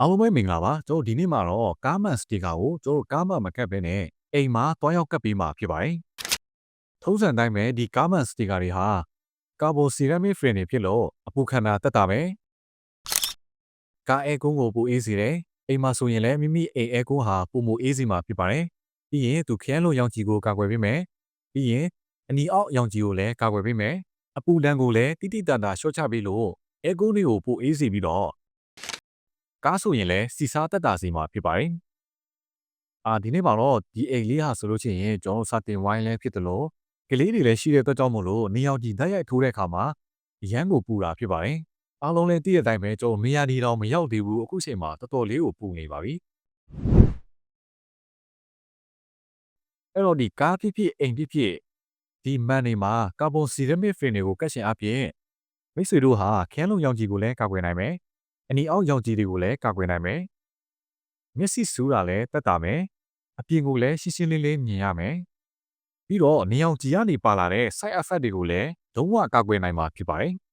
အားလုံးပဲမင်္ဂလာပါကျွန်တော်ဒီနေ့မှာတော့ကားမန်စတီကာကိုကျွန်တော်ကားမန်မကတ်ပဲနဲ့အိမ်မှာတွားရောက်ကပ်ပေးမှာဖြစ်ပါတယ်ထုံးစံတိုင်းပဲဒီကားမန်စတီကာတွေဟာကာဗွန်ဆီရမစ်ဖရင်တွေဖြစ်လို့အပူခံတာတက်တာပဲကားအဲကွန်းကိုပူအေးစေတယ်အိမ်မှာဆိုရင်လည်းမိမိအိမ်အဲကွန်းဟာပူမူအေးစေမှာဖြစ်ပါတယ်ပြီးရင်သူခရမ်းလိုရောင်ကြီးကိုကာကွယ်ပေးမယ်ပြီးရင်အနီအောက်ရောင်ကြီးကိုလည်းကာကွယ်ပေးမယ်အပူဒဏ်ကိုလည်းတိတိတတ်တာရှော့ချပေးလို့အဲကွန်းလေးကိုပူအေးစေပြီးတော့ ကားဆိုရင်လည်းစီစားတက်တာစီမှာဖြစ်ပါတယ်။အာဒီနေ့မှာတော့ဒီအိမ်လေးဟာဆိုလို့ရှိရင်ကျွန်တော်စတင်ဝိုင်းလဲဖြစ်တယ်လို့ကလေးတွေလည်းရှိတဲ့အတွက်ကြောင့်မို့လို့နေအောင်ဒီဓာတ်ရိုက်ထိုးတဲ့အခါမှာရမ်းကိုပူတာဖြစ်ပါတယ်။အားလုံးလည်းသိတဲ့အတိုင်းပဲကျွန်တော်မရဒီတော့မရောက်သေးဘူးအခုချိန်မှာတော်တော်လေးကိုပူနေပါပြီ။အဲ့တော့ဒီကားဖြစ်ဖြစ်အိမ်ဖြစ်ဖြစ်ဒီမန်နေမှာကာဗွန်ဆီရမစ်ဖင်တွေကိုကတ်ရှင်အပြင်မိတ်ဆွေတို့ဟာခန်းလုံးရောင်ကြီးကိုလည်းကာကွယ်နိုင်မယ်။ အနီအောက်ရောင်ကြီးတွေကိုလည်းကာကွယ်နိုင်မယ်။မျက်စိစူးတာလည်းတက်တာမယ်။အပြင်ကိုလည်းရှင်းရှင်းလင်းလင်းမြင်ရမယ်။ပြီးတော့နေအောင်ကြီးကနေပါလာတဲ့ side effect တွေကိုလည်းလုံးဝကာကွယ်နိုင်မှာဖြစ်ပါတယ်။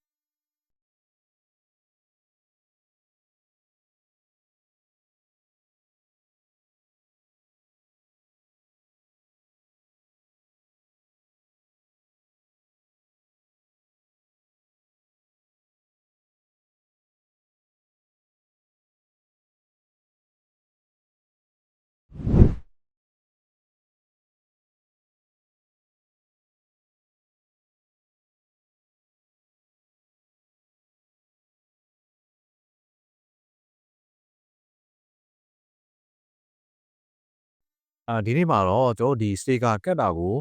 အာဒီနေ့မှာတော့ကျွန်တော်ဒီ sticker ကတ်တာကို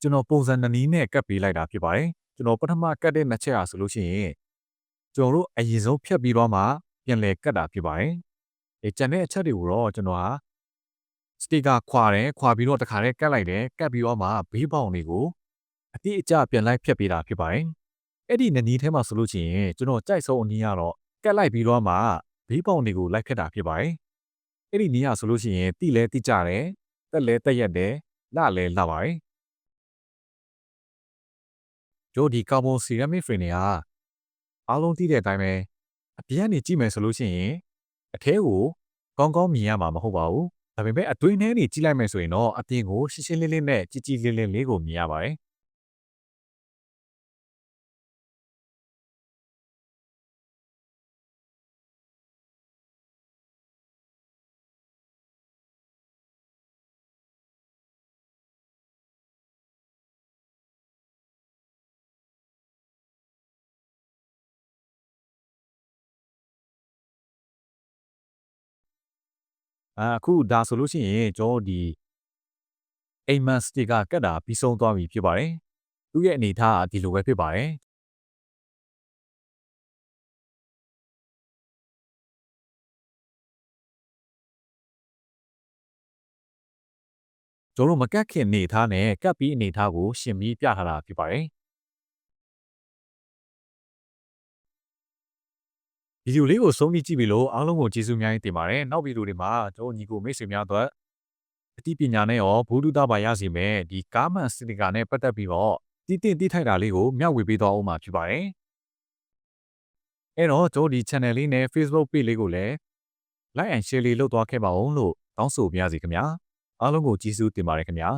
ကျွန်တော်ပုံစံနှစ်နည်းနဲ့ကတ်ပေးလိုက်တာဖြစ်ပါတယ်ကျွန်တော်ပထမကတ်တဲ့နှစ်ချက်ဟာဆိုလို့ရှိရင်ကျွန်တော်တို့အရင်ဆုံးဖြတ်ပြီးတော့မှပြန်လည်ကတ်တာဖြစ်ပါတယ်အဲကျန်တဲ့အချက်တွေကိုတော့ကျွန်တော်ဟာ sticker ခွာတယ်ခွာပြီးတော့တခါတည်းကတ်လိုက်တယ်ကတ်ပြီးတော့မှဘေးပေါင်တွေကိုအတိအကျပြန်လိုက်ဖြတ်ပေးတာဖြစ်ပါတယ်အဲ့ဒီနှစ်နည်းထဲမှာဆိုလို့ရှိရင်ကျွန်တော်ကြိုက်ဆုံးအနည်းကတော့ကတ်လိုက်ပြီးတော့မှဘေးပေါင်တွေကိုလိုက်ဖြတ်တာဖြစ်ပါတယ်အဲ့ဒီနည်းဟာဆိုလို့ရှိရင်တိလဲတိကြတယ် တက်လဲတက်ရက်တယ်လှလဲလှပါတယ်ဂျိုဒီကာဗွန်ဆီရမစ်ဖရင်တွေဟာအားလုံးသိတဲ့အတိုင်းပဲအပြင်ကနေကြည့်မယ်ဆိုလို့ရှိရင်အထဲကိုကောင်းကောင်းမြင်ရမှာမဟုတ်ပါဘူးဒါပေမဲ့အတွင်းထဲနေကြည့်လိုက်မယ်ဆိုရင်တော့အပြင်ကိုရှင်းရှင်းလင်းလင်းနဲ့ကြည်ကြည်လင်းလင်းလေးကိုမြင်ရပါတယ် အာအခုဒါဆိုလို့ရှိရင်ကျွန်တော်ဒီအိမ်မန်စတီကာကတ်တာပြီးဆုံးသွားပြီဖြစ်ပါတယ်သူ့ရဲ့အနေထားကဒီလိုပဲဖြစ်ပါတယ်ကျွန်တော်တို့မကတ်ခင်အနေထားနဲ့ကတ်ပြီးအနေထားကိုရှင်ပြီးပြထားတာဖြစ်ပါတယ် ဗီဒီယိုလေးကိုဆုံးဖြတ်ကြည့်ပြီလို့အားလုံးကိုကျေးဇူးများကြီးတင်ပါတယ်နောက်ဗီဒီယိုတွေမှာကျွန်တော်ညီကိုမိတ်ဆွေများအတွက်အသိပညာနဲ့ရောဘူဒုတာပါရစီမဲ့ဒီကားမန်စတီကာနဲ့ပတ်သက်ပြီးတော့တည်တင့်တိထိုက်တာလေးကိုမျှဝေပေးသွားအောင်မှာဖြစ်ပါတယ်အဲ့တော့ကျွန်တော်ဒီ channel လေးနဲ့ Facebook page လေးကိုလည်း like and share လေးလုပ်သွားခဲ့ပါအောင်လို့တောင်းဆိုပါရစေခင်ဗျာအားလုံးကိုကျေးဇူးတင်ပါတယ်ခင်ဗျာ